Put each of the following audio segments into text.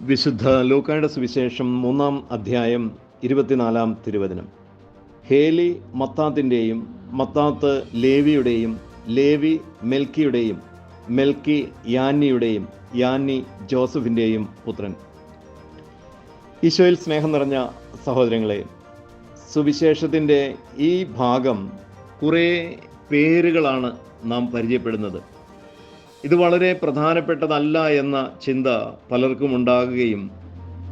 വിശുദ്ധ ലൂക്കായുടെ സുവിശേഷം മൂന്നാം അധ്യായം ഇരുപത്തിനാലാം തിരുവചനം. ഹേലി മത്താത്തിന്റെയും മത്താത്ത് ലേവിയുടെയും ലേവി മെൽക്കിയുടെയും മെൽക്കി യാന്നിയുടെയും യാന്നി ജോസഫിന്റെയും പുത്രൻ. ഈശോയിൽ സ്നേഹം നിറഞ്ഞ സഹോദരങ്ങളെ സുവിശേഷത്തിന്റെ ഈ ഭാഗം കുറേ പേരുകളാണ് നാം പരിചയപ്പെടുന്നത്. ഇത് വളരെ പ്രധാനപ്പെട്ടതല്ല എന്ന ചിന്ത പലർക്കും ഉണ്ടാകുകയും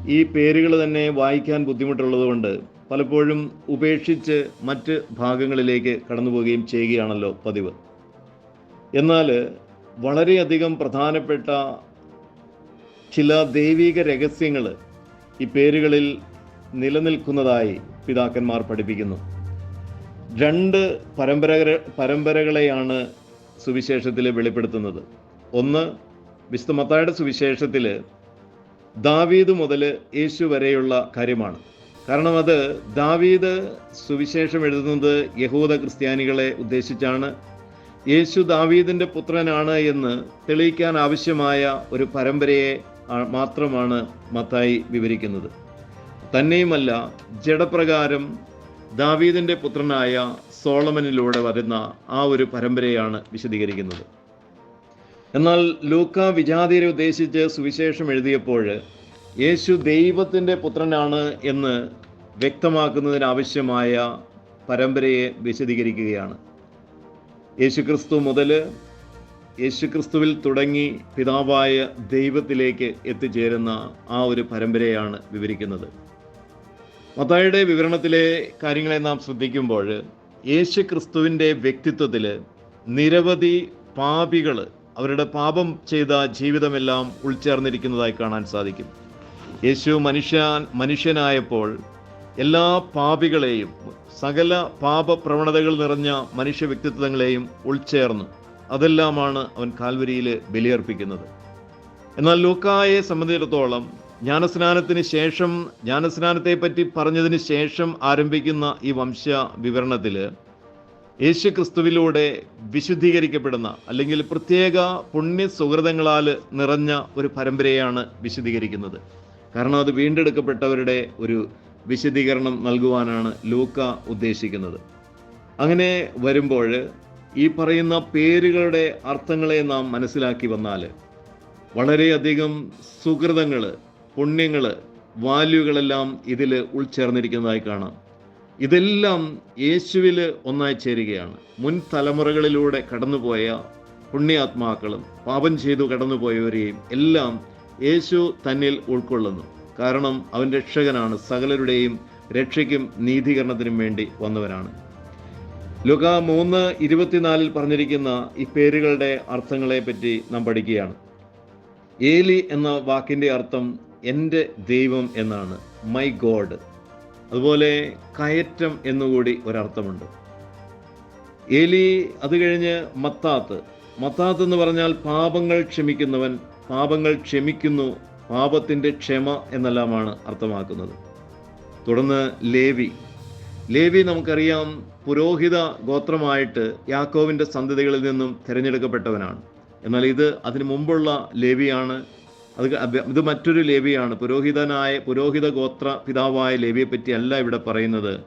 ഈ പേരുകൾ തന്നെ വായിക്കാൻ ബുദ്ധിമുട്ടുള്ളതുകൊണ്ട് പലപ്പോഴും ഉപേക്ഷിച്ച് മറ്റ് ഭാഗങ്ങളിലേക്ക് കടന്നു പോവുകയും ചെയ്യുകയാണല്ലോ പതിവ്. എന്നാൽ വളരെയധികം പ്രധാനപ്പെട്ട ചില ദൈവിക രഹസ്യങ്ങൾ ഈ പേരുകളിൽ നിലനിൽക്കുന്നതായി പിതാക്കന്മാർ പഠിപ്പിക്കുന്നു. രണ്ട് പരമ്പര പരമ്പരകളെയാണ് സുവിശേഷത്തിൽ വെളിപ്പെടുത്തുന്നത്. ഒന്ന് വിശുദ്ധ മത്തായുടെ സുവിശേഷത്തിൽ ദാവീദ് മുതൽ യേശു വരെയുള്ള കാര്യമാണ്. കാരണം അത് ദാവീദ് സുവിശേഷം എഴുതുന്നത് യഹൂദ ക്രിസ്ത്യാനികളെ ഉദ്ദേശിച്ചാണ്. യേശു ദാവീദിന്റെ പുത്രനാണ് എന്ന് തെളിയിക്കാൻ ആവശ്യമായ ഒരു പരമ്പരയെ മാത്രമാണ് മത്തായി വിവരിക്കുന്നത്. തന്നെയുമല്ല ജഡപ്രകാരം ദാവീദിന്റെ പുത്രനായ സോളമനിലൂടെ വരുന്ന ആ ഒരു പരമ്പരയാണ് വിശദീകരിക്കുന്നത്. എന്നാൽ ലൂക്ക വിജാതിരെ ഉദ്ദേശിച്ച് സുവിശേഷം എഴുതിയപ്പോൾ യേശു ദൈവത്തിന്റെ പുത്രനാണ് എന്ന് വ്യക്തമാക്കുന്നതിനാവശ്യമായ പരമ്പരയെ വിശദീകരിക്കുകയാണ്. യേശുക്രിസ്തു മുതൽ യേശുക്രിസ്തുവിൽ തുടങ്ങി പിതാവായ ദൈവത്തിലേക്ക് എത്തിച്ചേരുന്ന ആ ഒരു പരമ്പരയാണ് വിവരിക്കുന്നത്. മത്തായിയുടെ വിവരണത്തിലെ കാര്യങ്ങളെ നാം ശ്രദ്ധിക്കുമ്പോൾ യേശു ക്രിസ്തുവിന്റെ വ്യക്തിത്വത്തിൽ നിരവധി പാപികൾ അവരുടെ പാപം ചെയ്ത ജീവിതമെല്ലാം ഉൾച്ചേർന്നിരിക്കുന്നതായി കാണാൻ സാധിക്കും. യേശു മനുഷ്യ മനുഷ്യനായപ്പോൾ എല്ലാ പാപികളെയും സകല പാപ പ്രവണതകൾ നിറഞ്ഞ മനുഷ്യ വ്യക്തിത്വങ്ങളെയും ഉൾച്ചേർന്നു. അതെല്ലാമാണ് അവൻ കാൽവരിയിൽ ബലിയർപ്പിക്കുന്നത്. എന്നാൽ ലൂക്കായെ സംബന്ധിച്ചിടത്തോളം ജ്ഞാനസ്നാനത്തിന് ശേഷം ജ്ഞാനസ്നാനത്തെ പറ്റി പറഞ്ഞതിന് ശേഷം ആരംഭിക്കുന്ന ഈ വംശ വിവരണത്തിൽ യേശു ക്രിസ്തുവിലൂടെ വിശുദ്ധീകരിക്കപ്പെടുന്ന അല്ലെങ്കിൽ പ്രത്യേക പുണ്യ സുഹൃതങ്ങളാൽ നിറഞ്ഞ ഒരു പരമ്പരയാണ് വിശുദ്ധീകരിക്കുന്നത്. കാരണം അത് വീണ്ടെടുക്കപ്പെട്ടവരുടെ ഒരു വിശദീകരണം നൽകുവാനാണ് ലൂക്ക ഉദ്ദേശിക്കുന്നത്. അങ്ങനെ വരുമ്പോൾ ഈ പറയുന്ന പേരുകളുടെ അർത്ഥങ്ങളെ നാം മനസ്സിലാക്കി വന്നാൽ വളരെയധികം സുഹൃതങ്ങൾ പുണ്യങ്ങൾ വാല്യൂകളെല്ലാം ഇതിൽ ഉൾച്ചേർന്നിരിക്കുന്നതായി കാണാം. ഇതെല്ലാം യേശുവിൽ ഒന്നായി ചേരുകയാണ്. മുൻ തലമുറകളിലൂടെ കടന്നുപോയ പുണ്യാത്മാക്കളും പാപം ചെയ്തു കടന്നുപോയവരെയും എല്ലാം യേശു തന്നിൽ ഉൾക്കൊള്ളുന്നു. കാരണം അവൻ രക്ഷകനാണ്. സകലരുടെയും രക്ഷയ്ക്കും നീതീകരണത്തിനും വേണ്ടി വന്നവനാണ്. ലുക മൂന്ന് ഇരുപത്തിനാലിൽ പറഞ്ഞിരിക്കുന്ന ഈ പേരുകളുടെ അർത്ഥങ്ങളെ പറ്റി നാം പഠിക്കുകയാണ്. ഏലി എന്ന വാക്കിന്റെ അർത്ഥം എന്റെ ദൈവം എന്നാണ്. My God. അതുപോലെ കയറ്റം എന്നുകൂടി ഒരർത്ഥമുണ്ട്. ഏലി അത് കഴിഞ്ഞ് മത്താത്ത്. മത്താത്ത് എന്ന് പറഞ്ഞാൽ പാപങ്ങൾ ക്ഷമിക്കുന്നവൻ പാപങ്ങൾ ക്ഷമിക്കുന്നു പാപത്തിന്റെ ക്ഷമ എന്നെല്ലാമാണ് അർത്ഥമാക്കുന്നത്. തുടർന്ന് ലേവി. ലേവി നമുക്കറിയാം പുരോഹിത ഗോത്രമായിട്ട് യാക്കോവിന്റെ സന്തതികളിൽ നിന്നും തിരഞ്ഞെടുക്കപ്പെട്ടവനാണ്. എന്നാൽ ഇത് അതിനു മുമ്പുള്ള ലേവിയാണ് അത് ഇത് മറ്റൊരു ലേവിയാണ്. പുരോഹിതനായ പുരോഹിത ഗോത്ര പിതാവായ ലേവിയെ പറ്റി അല്ല ഇവിടെ പറയുന്നത്.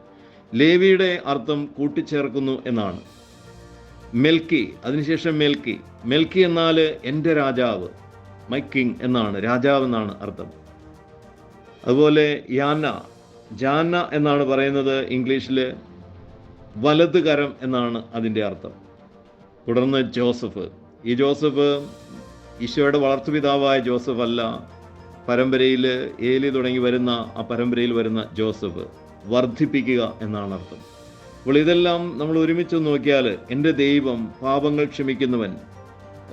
ലേവിയുടെ അർത്ഥം കൂട്ടിച്ചേർക്കുന്നു എന്നാണ്. മെൽക്കി അതിനുശേഷം മെൽക്കി. മെൽക്കി എന്നാൽ എന്റെ രാജാവ് മൈ കിങ് എന്നാണ്. രാജാവ് എന്നാണ് അർത്ഥം. അതുപോലെ യാന ജാന എന്നാണ് പറയുന്നത് ഇംഗ്ലീഷിൽ വലത് കരം എന്നാണ് അതിന്റെ അർത്ഥം. തുടർന്ന് ജോസഫ്. ഈ ജോസഫ് ഈശോയുടെ വളർത്തുപിതാവായ ജോസഫ് അല്ല പരമ്പരയിൽ ഏലി തുടങ്ങി വരുന്ന ആ പരമ്പരയിൽ വരുന്ന ജോസഫ് വർദ്ധിപ്പിക്കുക എന്നാണ് അർത്ഥം. അപ്പോൾ ഇതെല്ലാം നമ്മൾ ഒരുമിച്ച് നോക്കിയാൽ എന്റെ ദൈവം പാപങ്ങൾ ക്ഷമിക്കുന്നവൻ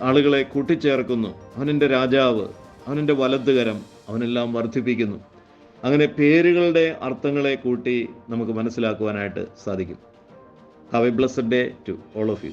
ആളുകളെ കൂട്ടിച്ചേർക്കുന്നു. അവനെന്റെ രാജാവ് അവനെന്റെ വലത്തുകരം അവനെല്ലാം വർദ്ധിപ്പിക്കുന്നു. അങ്ങനെ പേരുകളുടെ അർത്ഥങ്ങളെ കൂട്ടി നമുക്ക് മനസ്സിലാക്കുവാനായിട്ട് സാധിക്കും. Have a blessed day to all of you